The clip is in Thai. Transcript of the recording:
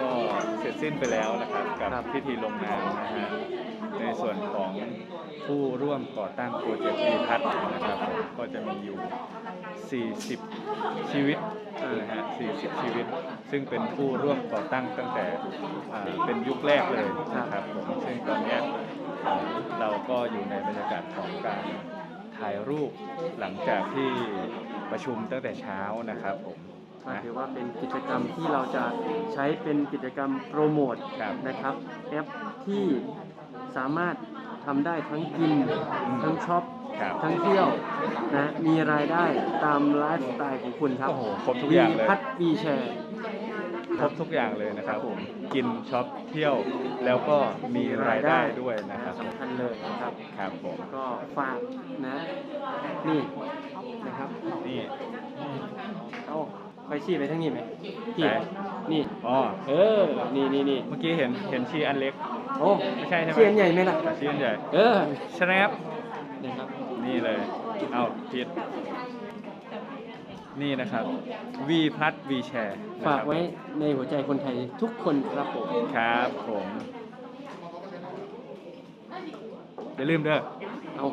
ก็เสร็จสิ้นไปแล้วนะครับกับครับพิธีลงนามนะฮะในส่วนของผู้ร่วมก่อตั้งโปรเจกต์ดีพัฒน์นะครับผมก็จะมีอยู่ 40 ชีวิตนะฮะ 40 ชีวิต ซึ่งเป็นผู้ร่วมก่อตั้งตั้งแต่อ่าเป็นยุคแรกเลยนะครับผมซึ่งตอนเนี้ยเอ่อเราก็อยู่ในบรรยากาศของการถ่ายรูปหลังจากที่ประชุมตั้งแต่เช้านะครับผมก็ นะถือว่าเป็นกิจกรรมที่เราจะใช้เป็นกิจกรรมโปรโมทครับ นะครับแอปที่สามารถทำได้ทั้งกิน ทั้งช็อปครับ ทั้งเที่ยวนะมีรายได้ตามไลฟ์สไตล์ของคุณครับโอ้โหครบทุกอย่างเลยพัดบีแชร์ ครบทุกอย่างเลยนะครับผมกินช็อปเที่ยวแล้วก็มีรายได้ด้วยนะครับผมสำคัญเลยนะครับ ครับผมก็ฝากนะ นี่นะครับ นี่เอาไป ชี้ไปทั้งนี้ไหมพี่ไหน นี่ อ๋อ เออ นี่นี่นี่เมื่อกี้เห็นเห็นชีอันเล็ก โอ้ไม่ใช่ใช่ไหม เชียนใหญ่ไหมล่ะชีอันใหญ่เออชแนปนะครับ นี่เลย เอาผิด นี่นะครับ V พัด V แชร์ฝากไว้ในหัวใจคนไทยทุกคนครับผม ครับผมอย่าลืมเด้อ เอา